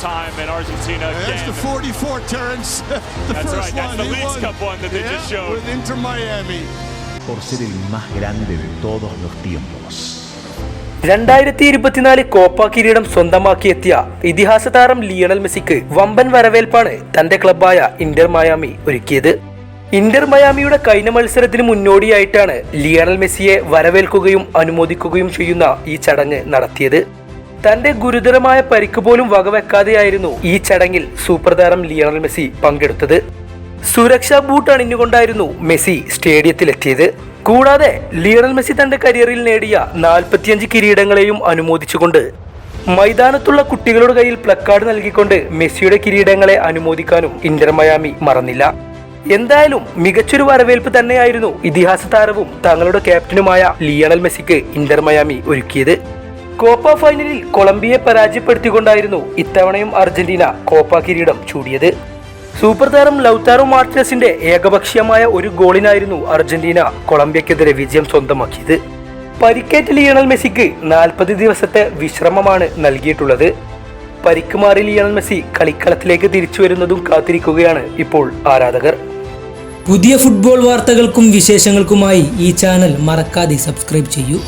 time in Argentina That's the 44, Terrence. the That's first right, that's one. the he Leagues won. Cup one that they yeah, just showed. with Inter Miami. por ser el más grande de todos los tiempos. രണ്ടായിരത്തി ഇരുപത്തിനാല് Copa കിരീടം സ്വന്തമാക്കിയെത്തിയ ഇതിഹാസ താരം Lionel മെസ്സിക്ക് വമ്പൻ വരവേൽപ്പാണ് തന്റെ ക്ലബായ ഇന്റർ മയാമി ഒരുക്കിയത് ഇന്റർ മയാമിയുടെ കഴിഞ്ഞ മത്സരത്തിന് മുന്നോടിയായിട്ടാണ് ലിയണൽ മെസ്സിയെ വരവേൽക്കുകയും അനുമോദിക്കുകയും ചെയ്യുന്ന ഈ ചടങ്ങ് നടത്തിയത് തന്റെ ഗുരുതരമായ പരിക്ക് പോലും വകവെക്കാതെയായിരുന്നു ഈ ചടങ്ങിൽ സൂപ്പർ താരം ലിയണൽ മെസ്സി പങ്കെടുത്തത്. സുരക്ഷാ ബൂട്ട് അണിഞ്ഞുകൊണ്ടായിരുന്നു മെസ്സി സ്റ്റേഡിയത്തിലെത്തിയത്. കൂടാതെ ലിയണൽ മെസ്സി തന്റെ കരിയറിൽ നേടിയ നാൽപ്പത്തിയഞ്ച് കിരീടങ്ങളെയും അനുമോദിച്ചുകൊണ്ട് മൈതാനത്തുള്ള കുട്ടികളുടെ കയ്യിൽ പ്ലക്കാർഡ് നൽകിക്കൊണ്ട് മെസ്സിയുടെ കിരീടങ്ങളെ അനുമോദിക്കാനും ഇന്റർ മയാമി മറന്നില്ല. എന്തായാലും മികച്ചൊരു വരവേൽപ്പ് തന്നെയായിരുന്നു ഇതിഹാസ താരവും തങ്ങളുടെ ക്യാപ്റ്റനുമായ ലിയണൽ മെസ്സിക്ക് ഇന്റർ മയാമി ഒരുക്കിയത്. കോപ്പ ഫൈനലിൽ കൊളംബിയയെ പരാജയപ്പെടുത്തിക്കൊണ്ടായിരുന്നു ഇത്തവണയും അർജന്റീന കോപ്പ കിരീടം ചൂടിയത്. സൂപ്പർ താരം ലൗതാറോ മാർട്ടിനസിന്റെ ഏകപക്ഷീയമായ ഒരു ഗോളിനായിരുന്നു അർജന്റീന കൊളംബിയക്കെതിരെ വിജയം സ്വന്തമാക്കിയത്. പരിക്കേറ്റ ലിയണൽ മെസ്സിക്ക് നാൽപ്പത് ദിവസത്തെ വിശ്രമമാണ് നൽകിയിട്ടുള്ളത്. പരിക്കുമാറി ലിയണൽ മെസ്സി കളിക്കളത്തിലേക്ക് തിരിച്ചു വരുന്നതും കാത്തിരിക്കുകയാണ് ഇപ്പോൾ ആരാധകർ. പുതിയ ഫുട്ബോൾ വാർത്തകൾക്കും വിശേഷങ്ങൾക്കുമായി ഈ ചാനൽ മറക്കാതെ സബ്സ്ക്രൈബ് ചെയ്യൂ.